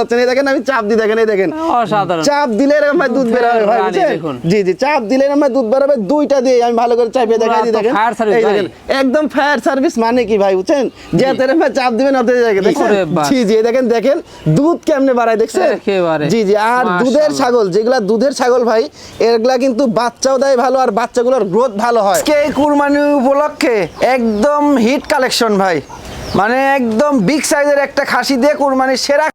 পাচ্ছেন, এই দেখেন আমি চাপ দিই দেখেন এই দেখেন। চাপ দিলে এরকম ভাই দুধ বের ভাই রানী বুঝছেন? দেখুন। জি জি চাপ দিলে এরকম ভাই দুধ বের দুইটা দিয়ে আমি ভালো করে চাপিয়ে দেখাই দিই দেখেন। এই দেখেন একদম ফায়ার সার্ভিস মানে কি ভাই বুঝছেন? যে তেরে ভাই চাপ দিবেন অত জায়গায় দেখছেন? ওরে বাস। জি জি দেখেন দেখেন দুধ কেমনে বাড়ায় দেখছেন? জি জি আর দুধের ছাগল যেগুলা দুধের ছাগল ভাই এগুলা কিন্তু বাচ্চাও দেয় ভালো আর বাচ্চাগুলোর গ্রোথ ভালো হয়। কে কুরবানি উপলক্ষে একদম হিট কালেকশন ভাই। মানে একদম বিগ সাইজের একটা খাসি দিয়ে কুরবানির সেরা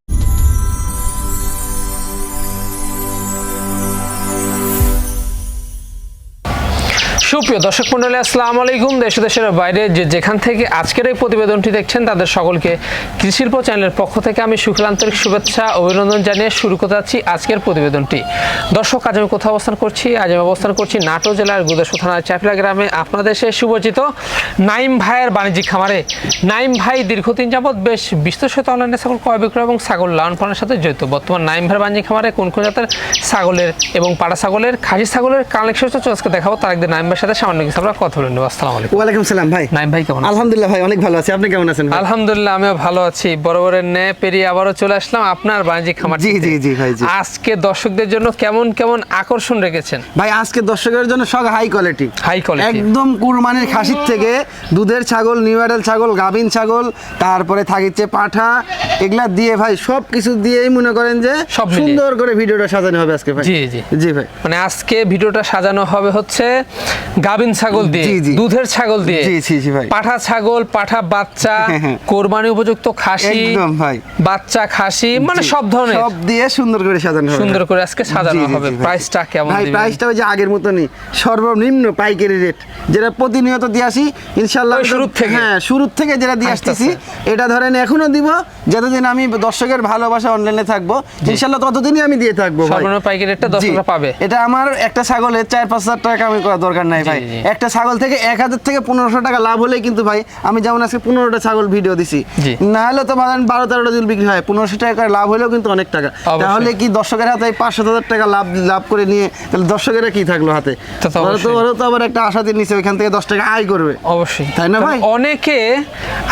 সুপ্রিয় দর্শক মন্ডলী, আসসালামু আলাইকুম। দেশ দেশের বাইরে যে যেখান থেকে আজকের এই প্রতিবেদনটি দেখছেন, তাদের সকলকে কৃষিল্প চ্যানেলের পক্ষ থেকে আমি সুখলান্তরিক শুভেচ্ছা, অভিনন্দন জানিয়ে শুরু করতে যাচ্ছি আজকের প্রতিবেদনটি। দর্শক, আজ আমি কোথাও অবস্থান করছি? আজ আমি অবস্থান করছি নাটো জেলার গুদেশ্বর থানার চাপলা গ্রামে। আপনাদের সে সুপরিচিত নাইম ভাইয়ের বাণিজ্যিক খামারে। নাইম ভাই দীর্ঘদিন যাবৎ বেশ বিস্তৃত অনলাইনে ছাগল ক্রয় বিক্রয় এবং ছাগল লালন পালনের সাথে জড়িত। বর্তমান নাইম ভাইয়ের বাণিজ্যিক খামারে কোন কোন জাতের ছাগলের এবং পাড়া ছাগলের খাসি ছাগলের কালেকশন হচ্ছে আজকে দেখাবো। তার একদিন নাইম ভাইয়ের সাথে সামান্য কিছু আমরা কথা বলে নেব। আসসালামু আলাইকুম। ওয়ালাইকুম সালাম ভাই। নাইম ভাই কেমন আলহামদুলিল্লাহ ভাই অনেক ভালো আছি। আপনি কেমন আছেন ভাই? আলহামদুলিল্লাহ আমিও ভালো আছি। বরাবরের ন্যায় পেরিয়ে আবারও চলে আসলাম আপনার বাণিজ্যিক খামার জি, জি, জি, ভাই, জি। আজকে দর্শকদের জন্য কেমন কেমন আকর্ষণ রেখেছেন? ভাই আজকে দর্শকের জন্য সব হাই কোয়ালিটি হাই কোয়ালিটি একদম কুরবানির খাসির থেকে দুধের ছাগল নিউয়ারেল ছাগল গাভিন ছাগল তারপরে থাকিচ্ছে পাঠা। এগুলা দিয়ে ভাই সব কিছু দিয়েই মনে করেন যে সব। সুন্দর করে ভিডিওটা সাজানো হবে আজকে ভাই। জি, জি। জি ভাই। মানে আজকে ভিডিওটা সাজানো হবে হচ্ছে গাবিন ছাগল দিয়ে। দুধের ছাগল দিয়ে। পাঠা ছাগল পাঠা বাচ্চা হ্যাঁ, হ্যাঁ। কোরবানি উপযুক্ত খাসি ভাই। বাচ্চা খাসি মানে সব ধরনের সব দিয়ে সুন্দর করে সাজানো হবে সুন্দর করে আজকে সাজানো হবে প্রাইসটা কেমন ভাই? প্রাইসটা ওই যে আগের মতনই সর্বনিম্ন পাইকারি রেট যেটা প্রতিনিয়ত দিয়ে আসি ইনশাআল্লাহ শুরুর থেকে? হ্যাঁ শুরুর থেকে যেটা দিয়ে আসতেছি এটা ধরেন এখনও দিব যতদিন আমি দর্শকের ভালোবাসা অনলাইনে থাকব ইনশাল্লাহ ততদিনই আমি দিয়ে থাকব। সর্বনিম্ন পাইকারি রেটটা দর্শকরা। পাবে এটা আমার একটা ছাগলের চার পাঁচ হাজার টাকা আমি করার দরকার নাই জি, ভাই। একটা ছাগল থেকে এক হাজার থেকে পনেরোশো টাকা লাভ হলেই কিন্তু ভাই আমি যেমন আজকে পনেরোটা ছাগল ভিডিও দিছি। না হলে তো ধরেন বারো তেরোটা যদি বিক্রি হয়। পনেরোশো টাকা লাভ হলেও কিন্তু অনেক টাকা। তাহলে কি দর্শকের হাতে পাঁচশো হাজার টাকা লাভ লাভ করে নিয়ে তাহলে দর্শকেরা কি থাকল হাতে? তা ওরা তো আবার একটা আশা দিয়ে নিচ্ছে ওইখান থেকে দশ টাকা আয় করবে। অবশ্যই। তাই না ভাই? অনেকে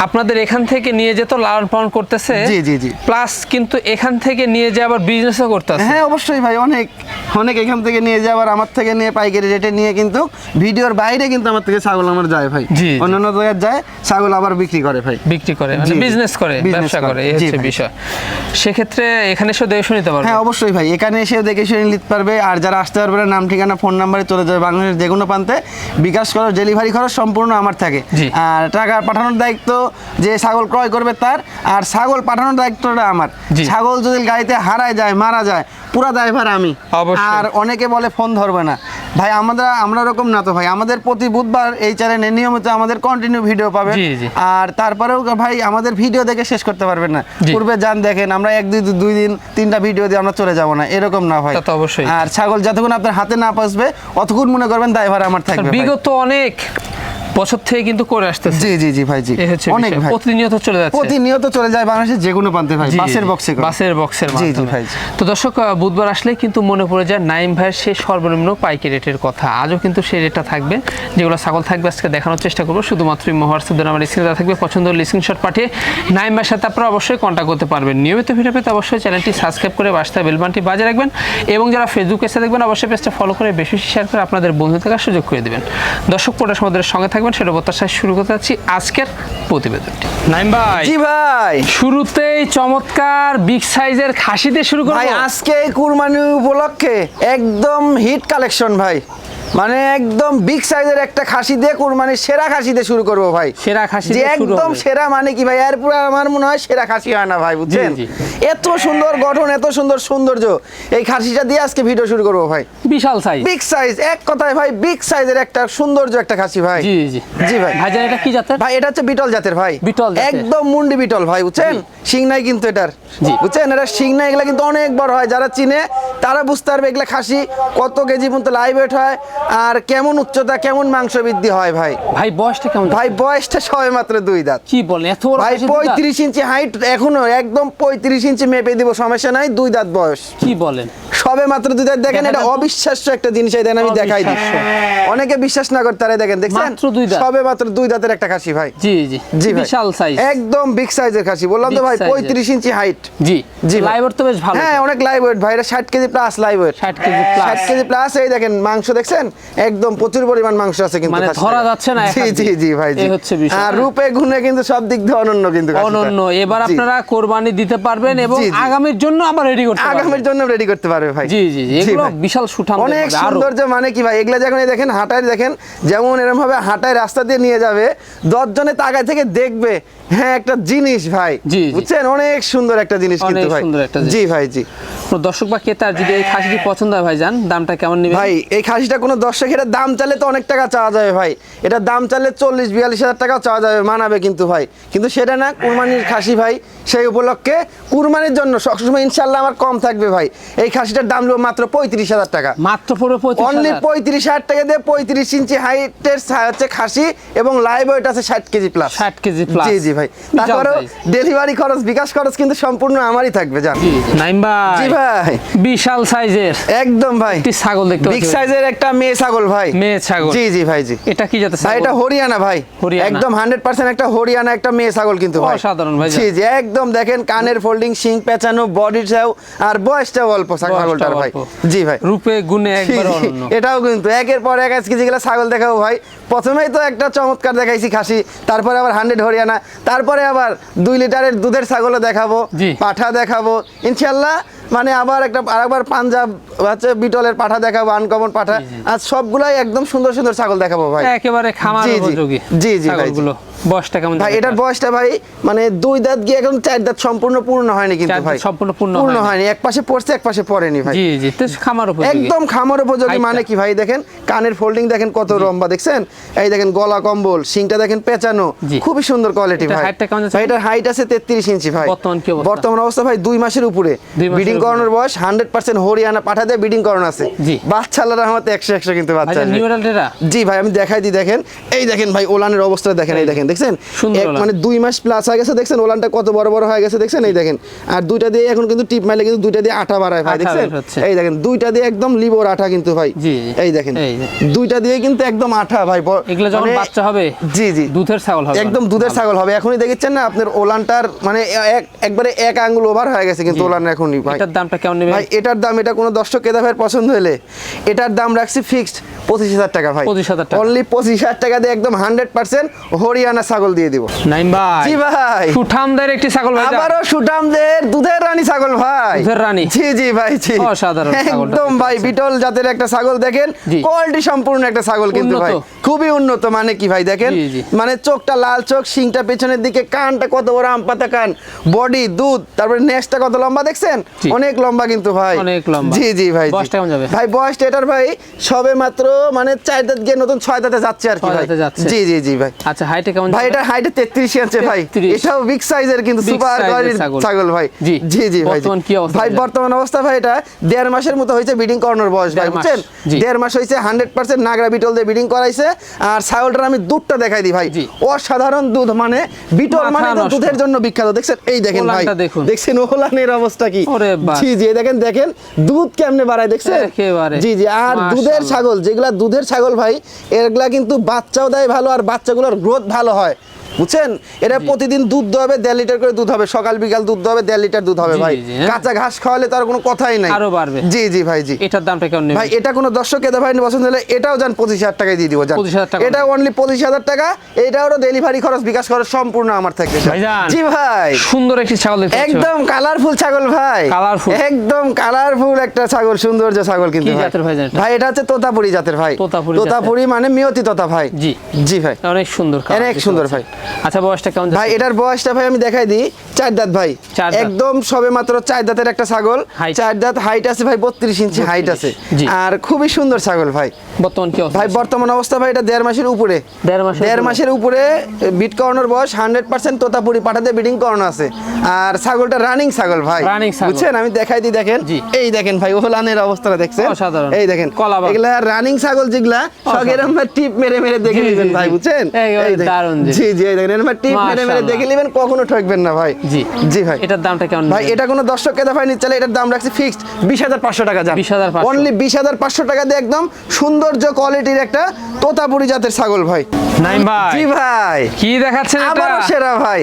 আপনাদের এখান থেকে নিয়ে যেত লালন পালন করতেছে। জি, জি, জি। প্লাস কিন্তু এখান থেকে নিয়ে যে আবার বিজনেসও করতেছে। হ্যাঁ অবশ্যই ভাই অনেক অনেক এখান থেকে নিয়ে যায় আবার আমার থেকে নিয়ে পাইকারি রেটে নিয়ে কিন্তু ভিডিওর বাইরে কিন্তু আমার থেকে ছাগল আমার যায় ভাই। অন্যান্য জায়গায় যায় ছাগল আবার বিক্রি করে ভাই। বিক্রি করে জি। বিজনেস করে ব্যবসা করে, এই হচ্ছে। বিষয়। সেক্ষেত্রে এখানে এসে দেখে শুনিতে পারবে। হ্যাঁ অবশ্যই ভাই। এখানে এসে দেখে শুনে নিতে পারবে। আর যারা আসতে পারবে না নাম ঠিকানা ফোন নাম্বারে চলে যাবে বাংলাদেশের যে কোনো প্রান্তে। বিকাশ খরচ ডেলিভারি খরচ সম্পূর্ণ আমার থাকে। আর টাকা পাঠানোর দায়িত্ব যে ছাগল ক্রয় করবে তার। আর ছাগল পাঠানোর দায়িত্বটা আমার। ছাগল যদি গাড়িতে হারায় যায় মারা যায় পুরা দায়ভার আমি আর অনেকে বলে ফোন ধরবে না ভাই আমরা আমরা রকম না তো ভাই আমাদের প্রতি বুধবার এই চ্যানেলে নিয়মিত আমাদের কন্টিনিউ ভিডিও পাবে। আর তারপরেও ভাই আমাদের ভিডিও দেখে শেষ করতে পারবেন না। পূর্বে যান দেখেন আমরা এক দুই দুই দিন তিনটা ভিডিও দিয়ে আমরা চলে যাব না এরকম না ভাই অবশ্যই। আর ছাগল যতক্ষণ আপনার হাতে না পৌঁছবে অতক্ষণ মনে করবেন দায়ভার আমার থাকবে। বিগত অনেক বছর থেকে কিন্তু করে আসতেছে। জি জি জি ভাই জি। অনেক ভাই। প্রতিনিয়ত চলে যাচ্ছে। প্রতিনিয়ত চলে যায় বাংলাদেশের যে কোনো প্রান্তে ভাই। বাসের বক্সে বাসের বক্সের জি, জি, ভাই, তো দর্শক বুধবার আসলে কিন্তু মনে পড়ে যায় নাইম ভাইয়ের সেই সর্বনিম্ন পাইকারি রেটের কথা। আজও কিন্তু সেই রেটটা থাকবে। যেগুলো ছাগল থাকবে আজকে দেখানোর চেষ্টা করব। শুধুমাত্র হোয়াটসঅ্যাপ আমার স্ক্রিনে থাকবে। পছন্দ হলে স্ক্রিনশট পাঠিয়ে নাইম ভাইয়ের সাথে আপনারা অবশ্যই কন্ট্যাক্ট করতে পারবেন। নিয়মিত ভিডিও পেতে অবশ্যই চ্যানেলটি সাবস্ক্রাইব করে বাসটা বেলবানটি বাজে রাখবেন এবং যারা ফেসবুক পেজে দেখবেন অবশ্যই পেজটা ফলো করে বেশি বেশি শেয়ার করে আপনাদের বন্ধু থাকার সুযোগ করে দেবেন। দর্শক আমাদের সঙ্গে থাকবেন। সেটা প্রত্যাশায় শুরু করতে যাচ্ছি আজকের প্রতিবেদনটি। নাইম ভাই জি ভাই। শুরুতেই চমৎকার বিগ সাইজের খাসি দিয়ে শুরু করব। ভাই আজকে কুরবানি উপলক্ষে একদম হিট কালেকশন ভাই। মানে একদম বিগ সাইজের একটা খাসি দিয়ে কুরবানির সেরা খাসি দিয়ে শুরু করব ভাই। সেরা খাসি দিয়ে একদম সেরা মানে কি ভাই? এর পুরো আমার মনে হয় সেরা খাসি হয় না ভাই বুঝছেন? জি। এত সুন্দর গঠন এত সুন্দর সৌন্দর্য। এই খাসিটা দিয়ে আজকে ভিডিও শুরু করব ভাই। বিশাল সাইজ বিগ সাইজ এক কথায় ভাই বিগ সাইজের একটা সৌন্দর্য একটা খাসি ভাই। জি জি। জি ভাই। ভাইজান এটা কি জাতের? ভাই এটা হচ্ছে বিটল জাতের ভাই। বিটল একদম মুন্ডি বিটল ভাই বুঝছেন? শিং নাই কিন্তু এটার। জি। বুঝছেন? এটা শিং নাই এগুলা কিন্তু অনেক বড় হয়। যারা চিনে তারা বুঝতে পারবে এগুলা খাসি কত কেজি পর্যন্ত লাইভ ওয়েট হয় আর কেমন উচ্চতা কেমন মাংস বৃদ্ধি হয় ভাই। ভাই বয়সটা কেমন? ভাই বয়সটা সবে মাত্র দুই দাঁত। কি বলেন? এত ভাই? পঁয়ত্রিশ ইঞ্চি হাইট এখনও একদম পঁয়ত্রিশ ইঞ্চি মেপে দিব সমস্যা নাই দুই দাঁত বয়স। কি বলেন? সবে মাত্র দুই দাঁত দেখেন এটা অবিশ্বাস্য একটা জিনিস এই দেন আমি দেখাই দিই। অনেকে বিশ্বাস না করতে পারে দেখেন দেখছেন? মাত্র দুই দাঁত? সবে মাত্র দুই দাঁতের একটা খাসি ভাই। জি জি। জি বিশাল সাইজ একদম বিগ সাইজের খাসি। বললাম তো ভাই size-এর। পঁয়ত্রিশ ইঞ্চি হাইট জি। জি ভাই। লাইভার তো বেশ ভালো। হ্যাঁ অনেক লাইভ ওয়েট ভাই এটা ষাট KG plus live weight 60 KG plus ষাট কেজি প্লাস এই দেখেন মাংস দেখছেন? একদম প্রচুর পরিমাণ মাংস আছে কিন্তু মানে ধরা যাচ্ছে না জি জি জি ভাই জি। এই হচ্ছে বিষয়। আর রূপে গুণে কিন্তু সব দিক দিয়ে অনন্য কিন্তু অনন্য। এবার আপনারা কোরবানি দিতে পারবেন এবং জি, জি। আগামীর জন্য আবার রেডি করতে আগামীর জন্য রেডি করতে পারবে ভাই। জি জি জি। এগুলো। বিশাল সুঠাম অনেক সৌন্দর্য মানে কি ভাই? এগুলা যখন দেখেন হাঁটায় দেখেন যেমন এরকম ভাবে হাঁটায় রাস্তা দিয়ে নিয়ে যাবে দশজনে তাকায় থেকে দেখবে হ্যাঁ একটা জিনিস ভাই। বুঝছেন? অনেক সুন্দর একটা জিনিস কিন্তু ভাই। জি ভাই জি। দর্শক বা ক্রেতার যদি এই খাসিটি পছন্দ হয় ভাই জান দামটা কেমন নেবে ভাই এই খাসিটা কোনো দর্শক এটা দাম চালে তো অনেক টাকা চাওয়া যাবে ভাই। এটা দাম চালে চল্লিশ বিয়াল্লিশ হাজার টাকাও চাওয়া যাবে মানাবে কিন্তু ভাই। কিন্তু সেটা না কুরবানির খাসি ভাই সেই উপলক্ষে কুরবানির জন্য সবসময় ইনশাল্লাহ আমার কম থাকবে ভাই। এই খাসিটার দাম নেব মাত্র পঁয়ত্রিশ হাজার টাকা। মাত্র পঁয়ত্রিশ অনলি হাজার। পঁয়ত্রিশ হাজার টাকা দিয়ে পঁয়ত্রিশ ইঞ্চি হাইটের হচ্ছে খাসি এবং লাইভ ওয়েট আছে ষাট কেজি প্লাস 60 কেজি প্লাস জি জি ভাই। তারপরেও ডেলিভারি খরচ বিকাশ খরচ কিন্তু সম্পূর্ণ আমারই থাকবে জান। নাইম ভাই। জি ভাই। বিশাল সাইজের। একদম ভাই। একটি ছাগল দেখতে বিগ সাইজের একটা মেয়ে ছাগল ভাই। মেয়ে ছাগল। জি জি ভাই জি। এটা কি জাতের ছাগল এটা হরিয়ানা ভাই। একদম হান্ড্রেড পার্সেন্ট একটা হরিয়ানা একটা মেয়ে ছাগল কিন্তু ভাই। অসাধারণ ভাই। জি জি একদম দেখেন কানের ফোল্ডিং শিং পেঁচানো বডি চাও আর বয়সটাও অল্প ছাগলটার ভাই। জি ভাই। রূপে গুণে একবার অনন্য। এটাও কিন্তু একের পর এক আজকে যেগুলো ছাগল দেখাবো ভাই। প্রথমেই তো একটা চমৎকার দেখাইছি খাসি তারপরে আবার হান্ড্রেড হরিয়ানা তারপরে আবার দুই লিটারের দুধের ছাগলও দেখাবো পাঠা দেখাবো। ইনশাল্লাহ মানে আবার একটা আরেকবার পাঞ্জাব হচ্ছে বিটলের পাঠা দেখাবো আনকমন পাঠা। আর সবগুলাই একদম সুন্দর সুন্দর ছাগল দেখাবো ভাই। একেবারে খামার জি, জি। জি, ভাই, বয়সটা কেমন ভাই এটার বয়সটা ভাই মানে দুই দাঁত গিয়ে এখন চার দাঁত সম্পূর্ণ পূর্ণ হয়নি কিন্তু ভাই। সম্পূর্ণ পূর্ণ পূর্ণ হয়নি। এক পাশে পড়ছে এক পাশে পড়েনি ভাই। জি জি তো খামার উপযোগী। একদম খামার উপযোগী মানে কি ভাই দেখেন কানের ফোল্ডিং দেখেন কত লম্বা দেখছেন? এই দেখেন গলা কম্বল সিংটা দেখেন পেঁচানো খুবই সুন্দর কোয়ালিটি ভাই? ভাই এটার হাইট আছে তেত্রিশ ইঞ্চি ভাই। বর্তমান কি অবস্থা? বর্তমান অবস্থা ভাই দুই মাসের উপরে। বিডিং করানোর বয়স হান্ড্রেড পার্সেন্ট হরিয়ানা পাঠাতে বিডিং করানো আছে। বাচ্চা আল্লাহ রহমতে একশো একশো কিন্তু ভাই বাচ্চা জি ভাই আমি দেখাই দিই দেখেন। এই দেখেন ভাই ওলানের অবস্থা দেখেন এই দেখেন। দেখছেন। মানে দুই মাস প্লাস হয়ে গেছে দেখছেন? ওলানটা কত বড় বড় হয়ে গেছে দেখছেন? এই দেখেন। আর দুইটা দিয়ে এখন কিন্তু টিপ মাইলে কিন্তু দুইটা দিয়ে আঠা বাড়ায় ভাই দেখছেন? এই দেখেন দুইটা দিয়ে একদম লিবর আঠা কিন্তু ভাই। এই দেখেন দুইটা দিয়ে কিন্তু একদম আঠা ভাই এগুলো যখন মানে- বাচ্চা হবে জি জি। দুধের ছাগল হবে। একদম দুধের ছাগল হবে। এখনই দেখেছেন না আপনার ওলানটার মানে এক একবারে এক আঙ্গুল ওভার হয়ে গেছে কিন্তু ওলান এখনই ভাই। এটার দামটা কেমন নেবে ভাই এটার দাম এটা কোনো দর্শক কেদা ভাইয়ের পছন্দ হলে এটার দাম রাখছি ফিক্সড পঁচিশ হাজার টাকা ভাই। 25,000 টাকা। অনলি পঁচিশ হাজার টাকা দিয়ে একদম হান্ড্রেড পার্সেন্ট হরিয়ানা ছাগল দিয়ে দিব। নাইম ভাই। জি ভাই। সুঠামদের একটি ছাগল ভাই আবারও সুটামদের দুধের রানী ছাগল ভাই। দুধের রানী। জি জি ভাই জি। অসাধারণ একদম ভাই বিটল জাতের একটা ছাগল দেখেন। কোয়ালিটি সম্পূর্ণ একটা ছাগল কিন্তু ভাই। খুবই উন্নত মানে কি ভাই দেখেন। মানে চোখটা লাল চোখ শিংটা পেছনের দিকে কানটা কত বড় আম পাতা কান। বডি দুধ তারপরে নেক্সটটা কত লম্বা দেখছেন? অনেক লম্বা কিন্তু ভাই। অনেক লম্বা। জি জি ভাই বয়সটা কেমন যাবে? ভাই বয়সটা এটার ভাই সবে মাত্র মানে চার দাঁত গিয়ে নতুন ছয় দাঁতে যাচ্ছে আর কি ভাই। জি জি জি ভাই। আচ্ছা হাইটে কেমন ভাই এটা হাইটে তেত্রিশ আছে ভাই। এটাও বিগ সাইজের কিন্তু সুপার কোয়ালিটির ছাগল। ভাই। জি। জি ভাই বর্তমান কি অবস্থা ভাই বর্তমান অবস্থা ভাই এটা দেড় মাসের মতো হয়েছে বিডিং করানোর বয়স ভাই বুঝছেন? দেড় মাস হয়েছে হান্ড্রেড পার্সেন্ট নাগরা বিটল দিয়ে বিডিং করাইছে। আর ছাগলটার আমি দুধটা দেখাই দিই ভাই। অসাধারণ দুধ মানে বিটল মানে দুধের জন্য বিখ্যাত। দেখছেন? এই দেখেন ভাই। দেখছেন ওলানের অবস্থা কি। জি জি দেখেন দেখেন দুধ কেমনে বাড়ায় দেখছেন? একেবারে। জি জি আর দুধের ছাগল যেগুলা দুধের ছাগল ভাই এগুলা কিন্তু বাচ্চাও দেয় ভালো আর বাচ্চাগুলোর গ্রোথ ভালো হয়। হয় বুঝছেন? এটা প্রতিদিন দুধ হবে দেড় লিটার করে দুধ হবে। সকাল বিকাল দুধ হবে দেড় লিটার দুধ হবে ভাই। হ্যাঁ। কাঁচা ঘাস খাওয়ালে তার কোনো কথাই নাই। আরও বাড়বে। জি জি ভাই জি। এটার দামটা কেমন ভাই এটা কোনো দর্শক এদের ভাই পছন্দ হলে এটাও যান পঁচিশ হাজার টাকায় দিয়ে দিব যান। 25,000 টাকা। এটা অনলি পঁচিশ হাজার টাকা। এটাও ডেলিভারি খরচ বিকাশ খরচ সম্পূর্ণ আমার থাকবে। জি ভাই। সুন্দর একটি ছাগল একদম কালারফুল ছাগল ভাই। Colourful। একদম কালারফুল একটা ছাগল সৌন্দর্য ছাগল কিন্তু ভাই। এটা হচ্ছে তোতাপুরি জাতের ভাই। তোতাপুরি তোতাপুরি মানে মিয়তি তোতা ভাই। জি। জি ভাই। অনেক সুন্দর অনেক সুন্দর ভাই। আচ্ছা বয়সটা কেমন ভাই এটার বয়সটা ভাই আমি দেখাই দিই। চার দাঁত ভাই। একদম সবে মাত্র চার দাঁতের একটা ছাগল। চার দাঁত হাইট আছে ভাই বত্রিশ ইঞ্চি হাইট আছে। আর খুবই সুন্দর ছাগল ভাই। বর্তমান কি ভাই বর্তমান অবস্থা ভাই এটা দেড় মাসের উপরে। দেড় মাসের উপরে। বিট করানোর বয়স হান্ড্রেড পার্সেন্ট তোতাপুরি পাঠাতে বিডিং করানো আছে। আর ছাগলটা রানিং ছাগল ভাই। বুঝছেন? আমি দেখাই দিই দেখেন। এই দেখেন ভাই ওলানের অবস্থাটা দেখছেন। এই দেখেন। এগুলা রানিং ছাগল যেগুলা সব এরকম টিপ মেরে মেরে দেখে নেবেন ভাই। বুঝছেন। জি জি দেখেন টিপ মেরে মেরে দেখে নেবেন কখনো ঠকবেন না ভাই। জি। জি ভাই। এটার দামটা কেমন ভাই এটা কোনো দর্শক কেদা ভাই নিচ্ছে এটার দাম রাখছি ফিক্সড বিশ হাজার পাঁচশো টাকা যান 20,500 অনলি বিশ হাজার পাঁচশো টাকা দিয়ে একদম সৌন্দর্য কোয়ালিটির একটা তোতাপুরি জাতের ছাগল ভাই। নাইম ভাই। জি ভাই। কি দেখাচ্ছেন এটা? সেরা ভাই।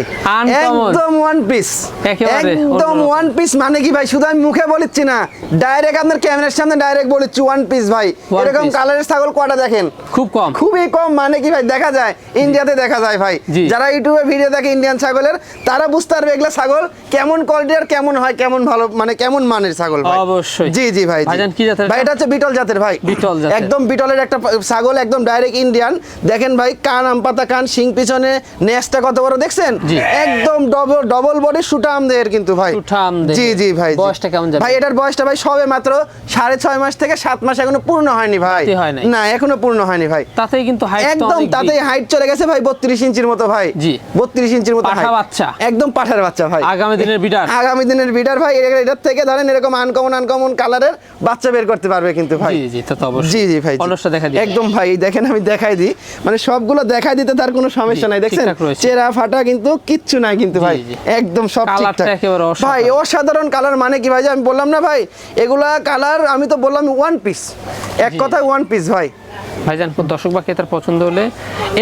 একদম ওয়ান পিস একদম ওয়ান পিস মানে কি ভাই? শুধু আমি মুখে বলিচ্ছি না ডাইরেক্ট আপনার ক্যামেরার সামনে ডাইরেক্ট বলিচ্ছি ওয়ান পিস ভাই। এরকম কালারের ছাগল কটা দেখেন? খুব কম। খুবই কম মানে কি ভাই? দেখা যায়। ইন্ডিয়াতে দেখা যায় ভাই। যারা ইউটিউবে ভিডিও দেখে ইন্ডিয়ান ছাগলের তারা বুঝতে পারবে এগুলা ছাগল কেমন কোয়ালিটি আর কেমন হয় কেমন ভালো মানে কেমন মানের ছাগল ভাই অবশ্যই। জি জি ভাই ভাইজান কি জাতের ভাই এটা? হচ্ছে বিটল জাতের ভাই বিটল জাতের। একদম বিটলের একটা ছাগল একদম ডাইরেক্ট ইন্ডিয়ান দেখেন ভাই কান আম পাতা কান শিং পিছনে নেসটা কত বড় দেখছেন জি। একদম ডবল ডবল বডি সুটাম দেহের কিন্তু ভাই সুঠাম দেহের। জি জি ভাই বয়সটা কেমন যাবে? ভাই এটার বয়সটা ভাই সবে মাত্র সাড়ে ছয় মাস থেকে সাত মাস এখনও পূর্ণ হয়নি ভাই। না এখনও পূর্ণ হয়নি ভাই তাতেই কিন্তু হাইট একদম তাতেই হাইট চলে গেছে ভাই বত্রিশ ইঞ্চির মতো ভাই জি। বত্রিশ ইঞ্চির মতো পাঠা বাচ্চা। একদম পাঠার বাচ্চা ভাই আগামী দিনের বিডার আগামী দিনের বিডার ভাই এটার থেকে ধরেন এরকম আনকমন আনকমন কালারের বাচ্চা বের করতে পারবে কিন্তু ভাই। জি জি তা তো অবশ্যই। জি জি ভাই জি। দেখা দিই একদম ভাই দেখেন আমি দেখাই দিই। মানে সবগুলো দেখাই দিতে তার কোনো সমস্যা নাই দেখছেন? চেরা ফাটা কিন্তু কিচ্ছু নাই কিন্তু ভাই। একদম সব ঠিকঠাক। ভাই অসাধারণ কালার মানে কি ভাই? যে আমি বললাম না ভাই এগুলা কালার আমি তো বললাম ওয়ান পিস এক কথায় ওয়ান পিস ভাই। ভাইজান দর্শক বা ক্রেতার পছন্দ হলে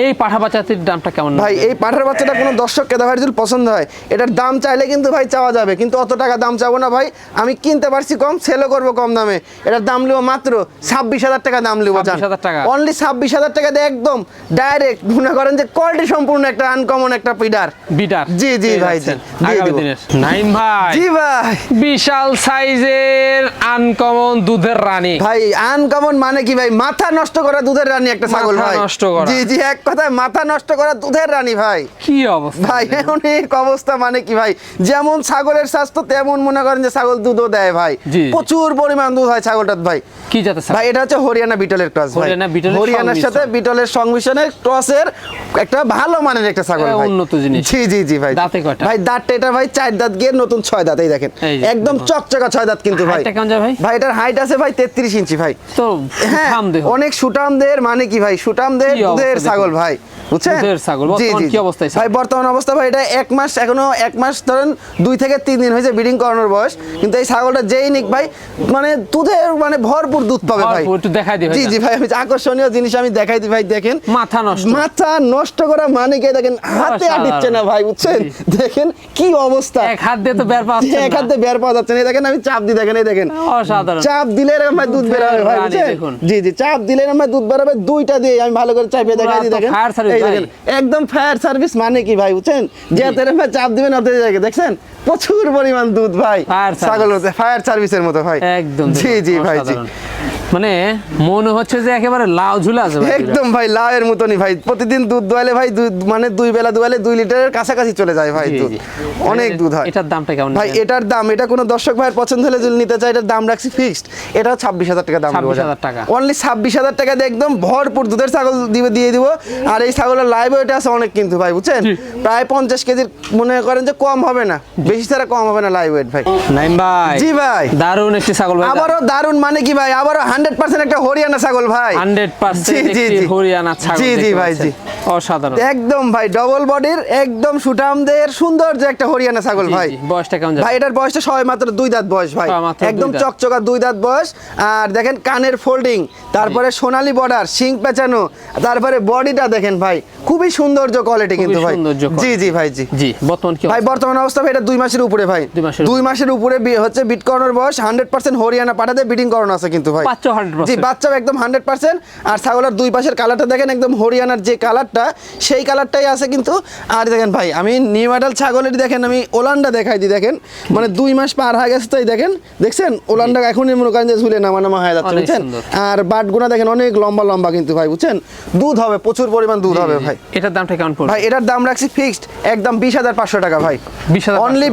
এই পাঠা বাচ্চাটির দামটা কেমন ভাই এই পাঠার বাচ্চাটা কোনো দর্শক কেদা ভাই যদি পছন্দ হয় এটার দাম চাইলে কিন্তু ভাই চাওয়া যাবে কিন্তু অত টাকা দাম চাবো না ভাই। আমি কিনতে পারছি কম সেলও করব কম দামে। এটার দাম লিবো মাত্র ছাব্বিশ হাজার টাকা দাম 26,000 টাকা। অনলি ছাব্বিশ হাজার টাকা দিয়ে একদম ডাইরেক্ট মনে করেন যে কোয়ালিটি সম্পূর্ণ একটা আনকমন একটা পিডার বিডার জি, জি ভাই, নাইম ভাই। জি ভাই। বিশাল সাইজের আনকমন দুধের রানী। ভাই আনকমন মানে কি ভাই? মাথা নষ্ট করা দুধের রানী একটা ছাগল ভাই। নষ্ট করা। জি জি এক কথায় মাথা নষ্ট করা দুধের রানী ভাই। কি অবস্থা ভাই অনেক অবস্থা মানে কি ভাই? যেমন ছাগলের স্বাস্থ্য তেমন মনে করেন যে ছাগল দুধও দেয় ভাই। প্রচুর পরিমাণ দুধ হয় ছাগলটার ভাই। কি জাতের? ভাই এটা হচ্ছে হরিয়ানা বিটলের ক্রস ভাই। হরিয়ানার সাথে বিটলের সংমিশ্রণের ক্রসের একটা ভালো মানের একটা ছাগল ভাই। উন্নত জিনিস। জি জি জি ভাই। দাঁতে কয়টা? ভাই দাঁতটা এটা ভাই চার দাঁত গিয়ে নতুন ছয় দাঁত এই দেখেন। একদম চকচকা ছয় দাঁত কিন্তু ভাই। ভাই? ভাই এটার হাইট আছে ভাই তেত্রিশ ইঞ্চি ভাই। তো হ্যাঁ অনেক সুটাম দের মানে কি ভাই? সুটাম দের কি অবস্থা দুধের ছাগল ভাই বুঝছেন? দুধের ছাগল। জি, বর্তমান জি, কি অবস্থায় ভাই বর্তমান অবস্থা ভাই এটা এক মাস এখনও এক মাস ধরেন দুই থেকে তিন দিন হয়েছে ব্রিডিং করানোর বয়স। কিন্তু এই ছাগলটা যেই নিক ভাই মানে দুধের মানে ভরপুর দুধ পাবে ভাই। একটু দেখাই দিই জি জি ভাই আমি আকর্ষণীয় জিনিস আমি দেখাই দিই ভাই দেখেন। মাথা নষ্ট। মাথা নষ্ট করা মানে কি দেখেন হাতে অসাধারণ। আটিচ্ছে না ভাই বুঝছেন? দেখেন কি অবস্থা। এক হাত দিয়ে তো বের পাচ্ছে এক হাতে বের পাওয়া যাচ্ছে না। দেখেন আমি চাপ দিই দেখেন এই দেখেন। অসাধারণ। চাপ দিলে এরকম ভাই দুধ বের হবে ভাই বুঝছেন? জি জি চাপ দিলে এরকম দুধ বেরোবে দুইটা দিয়ে আমি ভালো করে চাপিয়ে দেখাই দিই দেখেন। এই দেখেন একদম ফায়ার সার্ভিস মানে কি ভাই বুঝছেন? যে ভাই চাপ দিবেন অত জায়গায় দেখছেন? প্রচুর পরিমাণ দুধ ভাই ছাগল ফায়ার সার্ভিসের মতো ভাই। একদম জি জি ভাই জি। মানে মনে হচ্ছে যে একেবারে লাউ ঝুলে আছে একদম ভাই লাউয়ের মতনই ভাই। প্রতিদিন দুধ দোয়ালে ভাই মানে দুই বেলা দুয়ালে দুই লিটারের কাছাকাছি চলে যায় ভাই দুধ। অনেক দুধ হয়। এটার দামটা কেমন ভাই এটার দাম এটা কোনো দর্শক ভাইয়ের পছন্দ হলে যদি নিতে চাই এটার দাম রাখছি ফিক্সড এটাও ছাব্বিশ হাজার টাকা দাম 26,000 টাকা। অনলি ছাব্বিশ হাজার টাকা দিয়ে একদম ভরপুর দুধের ছাগল দিবে দিয়ে দিব। আর এই ছাগলের লাইভ ওয়েট আছে অনেক কিন্তু ভাই বুঝছেন? প্রায় পঞ্চাশ কেজির মনে করেন যে কম হবে না। বেশি ছাড়া কম হবে না লাইভ ওয়েট ভাই। নাইম ভাই জি ভাই। দারুণ একটি ছাগল আবারও দারুণ মানে কি ভাই? আবারও হান্ড্রেড পার্সেন্ট একটা হরিয়ানা ছাগল ভাই। 100% জি, জি, একটি হরিয়ানা ছাগল জি জি ভাই জি। অসাধারণ। একদম ভাই ডবল বডির একদম সুঠামদের সুন্দর যে একটা হরিয়ানা ছাগল ভাই। বয়সটা কেমন ভাই এটার বয়সটা সবাই মাত্র দুই দাঁত বয়স ভাই। একদম চকচকা দুই দাঁত বয়স। আর দেখেন কানের ফোল্ডিং তারপরে সোনালী বর্ডার শিং পেঁচানো তারপরে বডিটা দেখেন ভাই। খুবই সৌন্দর্য কোয়ালিটি কিন্তু ভাই। জি জি ভাই জি। জি বর্তমান কি ভাই বর্তমান অবস্থা ভাই এটা দুই মাসের উপরে ভাই। দুই মাসের উপরে। হচ্ছে বিট করানোর বয়স হান্ড্রেড পার্সেন্ট হরিয়ানা পাঠাতে বিটিং করানো আছে কিন্তু ভাই। 100% জি বাচ্চাও একদম হান্ড্রেড পার্সেন্ট আর ছাগলের দুই পাশের কালারটা দেখেন একদম হরিয়ানার যে কালারটা সেই কালারটাই আছে কিন্তু আর দেখেন ভাই আমি নিউ আডাল ছাগলের দেখেন আমি ওলান্ডা দেখাই দিই দেখেন। মানে দুই মাস পার হয়ে গেছে তাই দেখেন দেখছেন? ওলানটা এখনই মনে করেন যে ঝুলে নামা নামা হয়ে যাচ্ছে বুঝছেন। আর বাটগুনা দেখেন অনেক লম্বা লম্বা কিন্তু ভাই বুঝছেন? দুধ হবে প্রচুর পরিমাণ দুধ হবে ভাই। এটার দামটা কেমন পড়বে? ভাই এটার দাম রাখছি ফিক্সড একদম বিশ হাজার পাঁচশো টাকা ভাই। 20,500 অনলি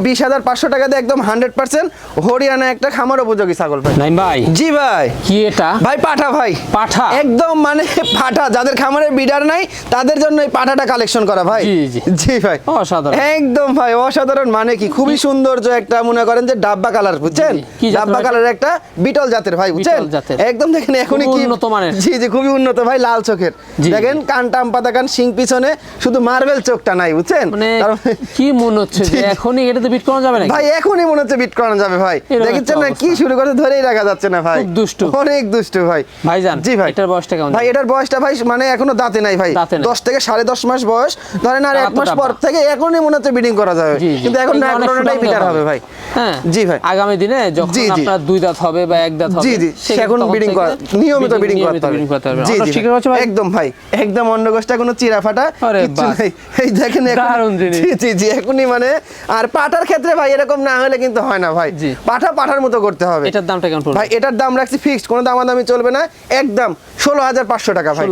টাকা দিয়ে একদম হান্ড্রেড পার্সেন্ট হরিয়ানা একটা খামার উপযোগী ছাগল ভাই। নাইম ভাই। জি ভাই। কি এটা? ভাই পাঠা ভাই। পাঠা? একদম মানে পাঠা। যাদের খামারে বিডার নাই তাদের জন্য এই পাঠাটা কালেকশন করা ভাই। জি, ভাই। অসাধারণ। একদম ভাই অসাধারণ মানে কি? খুবই সৌন্দর্য একটা মনে করেন যে ডাব্বা কালার বুঝছেন? ডাব্বা? কালার একটা বিটল জাতের ভাই বুঝছেন? একদম দেখেন এখনই কি উন্নত মানের। জি জি খুবই উন্নত ভাই লাল চোখের। দেখেন কান টাম পাতা কান সিং পিছনে শুধু মার্বেল চোখটা নাই বুঝছেন? মানে কি মনে হচ্ছে যে এখনই এটাতে বিট করা যাবে নাকি? ভাই এখনই মনে হচ্ছে বিট করানো যাবে ভাই। দেখছেন না কি শুরু করে ধরেই রাখা যাচ্ছে না ভাই। দুষ্টু। অনেক দুষ্টু ভাই। ভাইজান, জি ভাই। এটার বয়সটা কেমন? ভাই এটার বয়সটা ভাই মানে এখনও দাঁতে নাই ভাই। দাঁতে নাই। দশ থেকে সাড়ে দশ মাস বয়স। ধরেন আর এক মাস পর থেকে এখনই মনে হচ্ছে বিডিং করা যাবে। কিন্তু এখন না অনেক বিটার হবে ভাই। হ্যাঁ জি ভাই। আগামী দিনে যখন। আপনার দুই দাঁত হবে বা এক দাঁত হবে জি জি। এখন বিডিং করা নিয়মিত বিডিং করতে হবে। জি জি শিখে হচ্ছে ভাই। ভাই। একদম ভাই। একদম অন্য গোষ্ঠটা কোনো চিরা ফাটা আরে নাই। এই দেখেন। জি জি জি এখনই মানে আর পাটার ক্ষেত্রে ভাই এরকম না হলে কিন্তু হয় না ভাই। পাঠা পাঠার মতো করতে হবে। এটার দামটা কেমন ভাই এটার দাম রাখছি ফিক্সড কোনো দামাদামি চলবে না। একদম ষোলো হাজার পাঁচশো টাকা ভাই।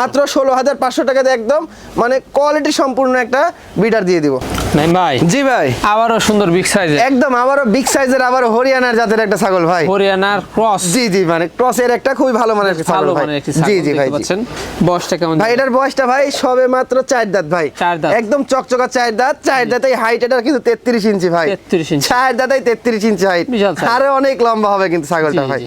মাত্র ষোলো হাজার পাঁচশো টাকাতে একদম মানে কোয়ালিটি সম্পূর্ণ একটা বিডার দিয়ে দিব। নাইম ভাই। জি ভাই। আবারও সুন্দর বিগ সাইজের একদম আবারও বিগ সাইজের আবারও হরিয়ানার জাতের একটা ছাগল ভাই। হরিয়ানার ক্রস জি জি মানে ক্রসের একটা খুবই ভালো মানের একটা ছাগল ভাই। জি জি ভাই বয়সটা কেমন? ভাই এটার বয়সটা ভাই সবে মাত্র চার দাঁত ভাই। একদম চকচকা চার দাঁত। চার দাঁতে হাইট এটা কিন্তু তেত্রিশ ইঞ্চি ভাই। 33 ইঞ্চি। চার দাঁতাই তেত্রিশ ইঞ্চি হাইট আরও অনেক লম্বা হবে কিন্তু ছাগলটা ভাই।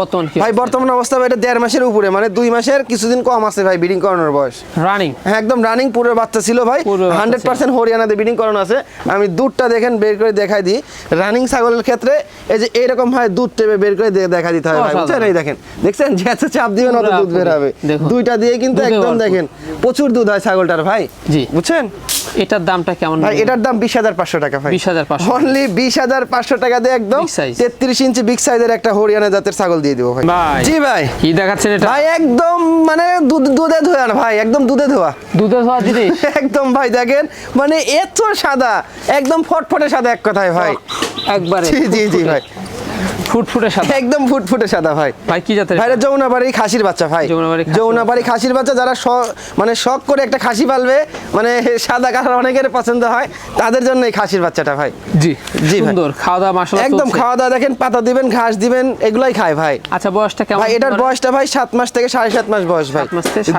বর্তমান কি ভাই বর্তমান অবস্থা ভাই এটা দেড় মাসের উপরে মানে দুই মাসের কিছুদিন কম আছে ভাই বিডিং করানোর বয়স। রানিং হ্যাঁ একদম রানিং পুরো বাচ্চা ছিল ভাই হান্ড্রেড পার্সেন্ট হরিয়ানাতে বিডিং করানো আছে। আমি দুধটা দেখেন বের করে দেখাই দিই। রানিং ছাগলের ক্ষেত্রে এই যে এরকম হয় দুধ টেপে বের করে দেখা দিতে হয় ভাই বুঝছেন? এই দেখেন দেখছেন? যে এত চাপ দিবেন অত দুধ বের হবে। দুইটা দিয়ে কিন্তু একদম দেখেন প্রচুর দুধ হয় ছাগলটার ভাই জি। বুঝছেন? এটার দামটা কেমন ভাই এটার দাম বিশ হাজার পাঁচশো টাকা ভাই। 20,500 অনলি বিশ হাজার পাঁচশো টাকা দিয়ে একদম Big size। তেত্রিশ ইঞ্চি বিগ সাইজের একটা হরিয়ানা জাতের ছাগল দিয়ে দিব ভাই। ভাই জি ভাই। কি দেখাচ্ছেন এটা? ভাই একদম মানে দুধ দুধে ধোয়া ভাই একদম দুধে ধোয়া। দুধে ধোয়া জিনিস? একদম ভাই দেখেন মানে এত সাদা একদম ফটফটে সাদা এক কথায় ভাই। একবারে। জি জি জি ভাই। ফুটফুটে সাদা। একদম ফুটফুটে সাদা ভাই। ভাই কি জাতের ভাইরা যৌনাবাড়ি খাসির বাচ্চা ভাই। যমুনাবাড়ি খাসির খাসির বাচ্চা যারা মানে শখ করে একটা খাসি পালবে মানে সাদা কালার অনেকের পছন্দ হয় তাদের জন্য এই খাসির বাচ্চাটা ভাই। জি জি সুন্দর খাওয়া দাওয়া মাসাল্লাহ একদম খাওয়া দাওয়া দেখেন পাতা দিবেন ঘাস দিবেন এগুলাই খায় ভাই। আচ্ছা বয়সটা কেমন ভাই এটার বয়সটা ভাই সাত মাস থেকে সাড়ে সাত মাস বয়স ভাই।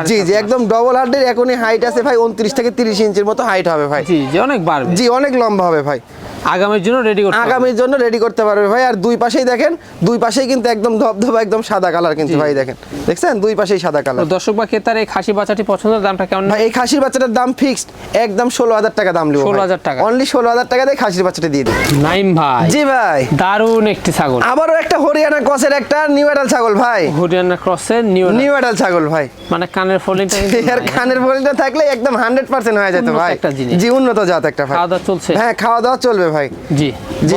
জি জি একদম ডবল হার্ডের এখনই হাইট আছে ভাই উনত্রিশ থেকে তিরিশ ইঞ্চির মতো হাইট হবে ভাই। জি জি অনেক বাড়বে। জি অনেক লম্বা হবে ভাই। আগামীর জন্য রেডি করতে আগামীর জন্য রেডি করতে পারবে ভাই। আর দুই পাশেই দেখেন দুই পাশেই কিন্তু একদম ধবধবা একদম সাদা কালার কিন্তু ভাই দেখেন। দেখছেন? দুই পাশেই সাদা কালার দর্শক বা ক্রেতার এই খাসি বাচ্চাটি পছন্দের দামটা কেমন? ভাই এই খাসির বাচ্চাটার দাম ফিক্সড একদম ষোলো হাজার টাকা দাম লিখো 16,000 টাকা। অনলি ষোলো হাজার টাকা দিয়ে খাসির বাচ্চাটা দিয়ে দিন নাইম ভাই। জি ভাই। দারুণ একটি ছাগল। আবারও একটা হরিয়ানা ক্রসের একটা নিউ অ্যাডাল ছাগল ভাই। হরিয়ানা ক্রসের নিউ নিউ অ্যাডাল ছাগল ভাই। মানে কানের ফলিংটা এর কানের ফলিটা থাকলে একদম হান্ড্রেড পার্সেন্ট হয়ে যেত ভাই। একটা জিনিস। জি উন্নত জাত একটা ভাই। খাওয়া দাওয়া চলছে। হ্যাঁ খাওয়া দাওয়া চলবে ভাই? জি জি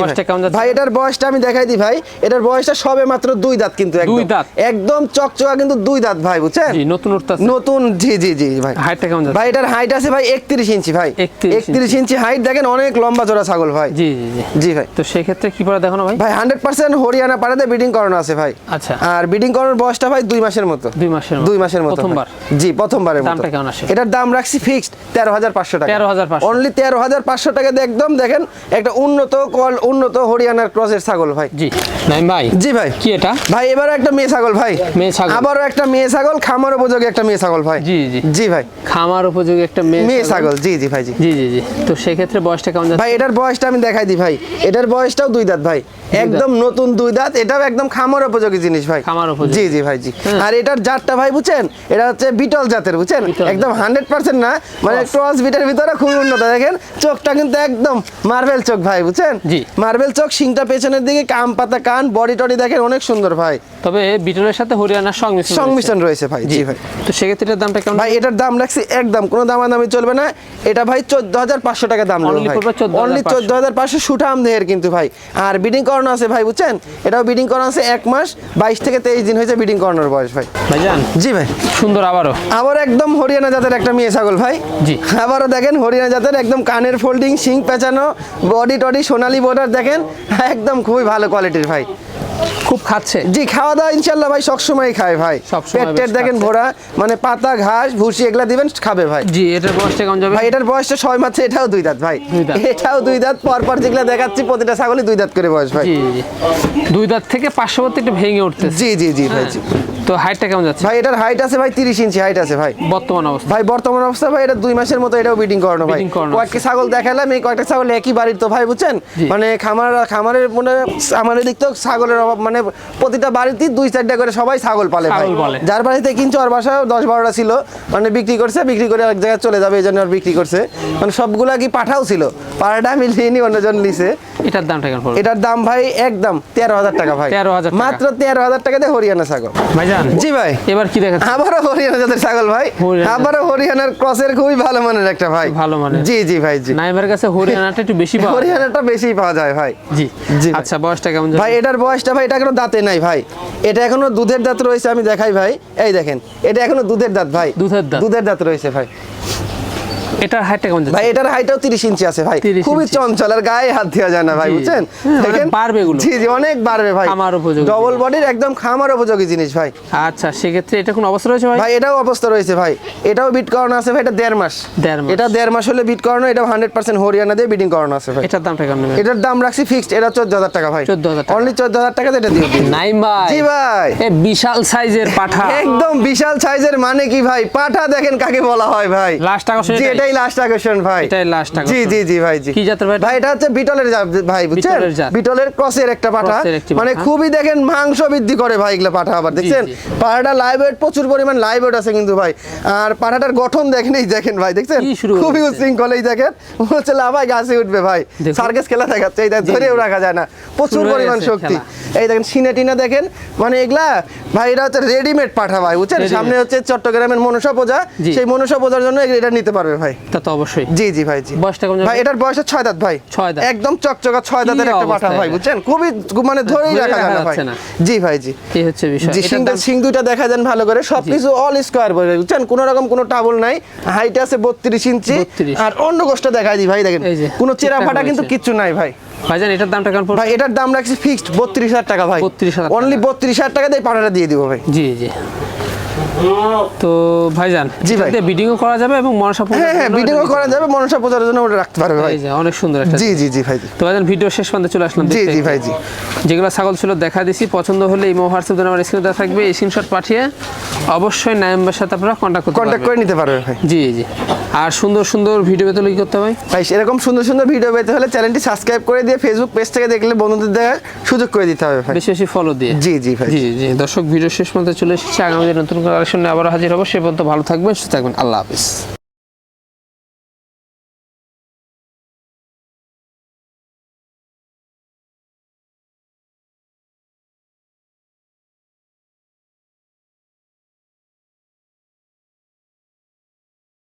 ভাই। এটার বয়সটা আমি দেখাই দিই ভাই। এটার বয়সটা সবে মাত্র দুই দাঁত কিন্তু দুই দাঁত? একদম চকচকা কিন্তু দুই দাঁত ভাই বুঝছেন? জি নতুন নতুন জি জি জি ভাই। হাইটটা কেমন ভাই এটার হাইট আছে ভাই একত্রিশ ইঞ্চি ভাই। 31 একত্রিশ ইঞ্চি হাইট দেখেন অনেক লম্বা জোড়া ছাগল ভাই। জি জি জি। ভাই। তো সেক্ষেত্রে কি পরে দেখানো ভাই? ভাই হান্ড্রেড পার্সেন্ট হরিয়ানা পাড়াতে বিডিং করানো আছে ভাই। আচ্ছা। আর বিডিং করানোর বয়সটা ভাই দুই মাসের মতো। দুই মাসের মতো। দুই মাসের মতো প্রথমবার? জি প্রথমবারের মতো। দামটা কেমন আসে? এটার দাম রাখছি ফিক্সড তেরো হাজার পাঁচশো টাকা। 13,500 অনলি তেরো হাজার পাঁচশো টাকা দিয়ে একদম দেখেন একটা উন্নত কল উন্নত হরিয়ানার ক্রসের ছাগল ভাই। জি। নাইম ভাই? জি ভাই। কি এটা? ভাই এবারও একটা মেয়ে ছাগল ভাই। মেয়ে ছাগল। আবারও একটা মেয়ে ছাগল খামার উপযোগী একটা মেয়ে ছাগল ভাই। জি, জি। জি ভাই। খামার উপযোগী একটা মেয়ে মেয়ে ছাগল। জি জি ভাই জি। জি জি জি। তো সেক্ষেত্রে বয়সটা কেমন যাচ্ছে? ভাই এটার বয়সটা আমি দেখাই দিই ভাই। এটার বয়সটাও দুই দাঁত ভাই। একদম নতুন দুই দাঁত এটাও একদম খামার উপযোগী জিনিস ভাই। খামার উপযোগী। জি জি ভাই জি। হ্যাঁ। আর এটার জাতটা ভাই বুঝছেন? এটা হচ্ছে বিটল জাতের বুঝছেন? একদম হান্ড্রেড পার্সেন্ট না মানে। ক্রস বিটের ভিতরে খুবই উন্নত দেখেন? চোখটা কিন্তু একদম মার্বেল চোখ। ভাই বুঝছেন জি। মার্বেল চোখ সিংটা পেছনের দিকে কাম পাতা কান বডি টডি দেখেন অনেক সুন্দর ভাই তবে বিটলের সাথে হরিয়ানার সংমিশ্রণ সংমিশ্রণ রয়েছে ভাই জি ভাই। তো সেক্ষেত্রে এটার দামটা কেমন? ভাই এটার দাম রাখছি একদম কোনো দামাদামি চলবে না। এটা ভাই চোদ্দ হাজার পাঁচশো টাকা দাম Only পড়বে 14,500 অনলি চোদ্দ হাজার পাঁচশো সুঠাম দেহের কিন্তু ভাই। আর বিডিং করানো আছে ভাই বুঝছেন? এটাও বিডিং করানো আছে এক মাস বাইশ থেকে তেইশ দিন হয়েছে বিডিং করানোর বয়স ভাই। ভাইজান? জি ভাই। সুন্দর আবারও। আবার একদম হরিয়ানা জাতের একটা মেয়ে ছাগল ভাই। জি। আবারও দেখেন হরিয়ানা জাতের একদম কানের ফোল্ডিং শিং পেঁচানো বডি টডি সোনালি বর্ডার দেখেন একদম খুবই ভালো কোয়ালিটির ভাই। খুব খাচ্ছে। জি খাওয়া দাওয়া ইনশাল্লাহ ভাই সবসময় খায় ভাই। সবসময় পেট টেট বেশ দেখেন। ভোরা মানে পাতা ঘাস ভুসি এগুলা দিবেন খাবে ভাই। জি এটার বয়সটা কম যাবে? ভাই এটার বয়সটা ছয় মাসে এটাও দুই দাঁত ভাই। এটাও দুই দাঁত পর পর যেগুলা দেখাচ্ছি প্রতিটা ছাগলই দুই দাঁত করে বয়স ভাই। দুই দাঁত থেকে পার্শ্ববর্তী একটু ভেঙে উঠছে জি জি জি ভাই জি। তো হাইটটা কেমন যাচ্ছে? ভাই এটার হাইট আছে ভাই তিরিশ ইঞ্চি হাইট আছে ভাই। বর্তমান অবস্থা। ভাই বর্তমান অবস্থা ভাই এটা দুই মাসের মতো এটাও বিডিং করানো ভাই। কয়েকটা ছাগল দেখালাম এই কয়েকটা ছাগল একই বাড়ির তো ভাই বুঝছেন? মানে খামার খামারের মানে আমাদের দিক তো ছাগলের অভাব মানে প্রতিটা বাড়িতেই দুই চারটা করে সবাই ছাগল পালে ভাই। যার বাড়িতে কিনছে ওর বাসায় দশ বারোটা ছিল। মানে বিক্রি করছে বিক্রি করে এক জায়গায় চলে যাবে এই জন্য আর বিক্রি করছে। মানে সবগুলা কি পাঠাও ছিল? পাড়াটা আমি লিনি অন্যজন লিছে এটার দামটা কেমন এটার দাম ভাই একদম তেরো হাজার টাকা ভাই। 13,000 টাকা। মাত্র তেরো হাজার টাকা দিয়ে হরিয়ানা ছাগল। ভাইজান জি ভাই। এবার কি আবারও হরিয়ানা জাতের ছাগল ভাই। আবারও হরিয়ানার ক্রসের খুবই ভালো মানের একটা ভাই। ভালো মানের। জি জি ভাই জি। নাইমের কাছে হরিয়ানাটা একটু বেশি পাওয়া। হরিয়ানাটা বেশি পাওয়া যায় ভাই। জি। জি আচ্ছা বয়সটা কেমন ভাই এটার বয়সটা ভাই এটা এখনও দাঁতে নাই ভাই। এটা এখনও দুধের দাঁত রয়েছে আমি দেখাই ভাই। এই দেখেন এটা এখনও দুধের দাঁত ভাই। দুধের দাঁত। দুধের দাঁত রয়েছে ভাই। এটার হাইটটা কেমন ভাই এটার হাইটাও তিরিশ ইঞ্চি আছে ভাই। খুবই চঞ্চল আর গায়ে হাত দেওয়া যায় না ভাই বুঝছেন? বাড়বে এগুলো। জি জি অনেক বাড়বে ভাই। খামার উপযোগী। ডবল বডির একদম খামার উপযোগী জিনিস ভাই। আচ্ছা সেক্ষেত্রে এটা কোন অবস্থা রয়েছে ভাই? ভাই এটাও অবস্থা রয়েছে ভাই। এটাও বিট করানো আছে ভাই এটা দেড় মাস। এটা দেড় মাস হলে বিট করানো এটাও হান্ড্রেড পার্সেন্ট হরিয়ানা দিয়ে বিডিং করানো আছে ভাই। এটার দামটা কেমন নেবে? এটার দাম রাখছি ফিক্সড এটা টাকা ভাই। 14,000 টাকা। অনলি চোদ্দ হাজার টাকা এটা দিয়ে দিন। নাইম ভাই। জি ভাই। এ বিশাল সাইজের পাঠা। একদম বিশাল সাইজের মানে কি ভাই? পাঠা দেখেন কাকে বলা হয় ভাই। লাস্ট এটাই? লাস্ট আকর্ষণ ভাই। এটাই last আকর্ষণ। জি জি জি ভাই জি। কি জাতের ভাই? ভাই এটা হচ্ছে বিটলের জাত ভাই বুঝছেন? বিটলের ক্রসের একটা পাঠা। মানে খুবই দেখেন মাংস বৃদ্ধি করে ভাই এগুলো পাঠা আবার দেখছেন? জি। পাঠাটা লাইভ ওয়েট প্রচুর পরিমাণ লাইভ ওয়েট আছে কিন্তু ভাই। আর পাঠাটার গঠন দেখেন এই দেখেন ভাই দেখছেন? খুবই এই দেখেন। হচ্ছে লাভাই গাছে উঠবে ভাই। সার্কেস খেলা দেখাচ্ছে এই ধরেও রাখা যায় না। প্রচুর পরিমাণ শক্তি। এই দেখেন সিনে টিনা দেখেন মানে এগুলা ভাই এটা হচ্ছে রেডিমেড পাঠা ভাই বুঝছেন? সামনে হচ্ছে চট্টগ্রামের মনসা পূজা। সেই মনসা পূজার জন্য এটা নিতে পারবে ভাই। তা তো অবশ্যই। জি জি ভাই জি। বয়সটা কেমন ভাই এটার বয়স ছয় দাঁত ভাই। ছয় দাঁত। একদম চকচকা ছয় দাঁতের একটা পাঠা ভাই বুঝছেন? খুবই মানে ধরেই রাখা যায় না ভাই। জি ভাই জি। এই হচ্ছে বিষয়। জি সিং দুইটা দেখা দেন ভালো করে। সবকিছু অল স্কোয়ার বলে বুঝছেন? কোনো রকম কোনো টাবল নাই। হাইট আছে বত্রিশ ইঞ্চি। আর অন্য গোষ্ঠ দেখাই দিই ভাই দেখেন। কোনো চেরা ফাটা কিন্তু। কিচ্ছু নাই ভাই। ভাইজান এটার দামটা কেমন ভাই এটার দাম রাখছি ফিক্সড বত্রিশ হাজার টাকা ভাই। 32,000 টাকা। অনলি বত্রিশ হাজার টাকা দিয়ে পাঠাটা দিয়ে দিব ভাই। জি জি। তো ভাইজান জি ভাই। বিডিংও করা যাবে এবং মনসা পূজার হ্যাঁ হ্যাঁ জন্য ভিডিও করা যাবে মনসা পূজার জন্য ওটা রাখতে পারবে ভাই। এই যে অনেক সুন্দর একটা জি জি জি ভাই। তো ভাইজান ভিডিও শেষ পর্যন্ত চলে আসলাম জি জি ভাই জি। যেগুলো ছাগল ছিল দেখা দিছি। পছন্দ হলে এই হোয়াটসঅ্যাপ নাম্বার স্ক্রিনে দেওয়া থাকবে এই স্ক্রিনশট পাঠিয়ে অবশ্যই নাইম্বার সাথে আপনারা কন্ট্যাক্ট করতে কন্ট্যাক্ট করে নিতে পারবে ভাই। জি জি। আর সুন্দর সুন্দর ভিডিও পেতে হলে কি করতে হবে ভাই? এরকম সুন্দর সুন্দর ভিডিও পেতে হলে চ্যানেলটি সাবস্ক্রাইব করে দিয়ে ফেসবুক পেজ থেকে দেখলে বন্ধুদের দেখার সুযোগ করে দিতে হবে ভাই। বেশি বেশি ফলো দিয়ে। জি জি ভাই। জি জি দর্শক ভিডিও শেষ পর্যন্ত চলে এসেছে। আগামী নতুন কালেকশন আবার হাজির হব। সে পর্যন্ত ভালো থাকবেন সুস্থ থাকবেন। আল্লাহ হাফিজ।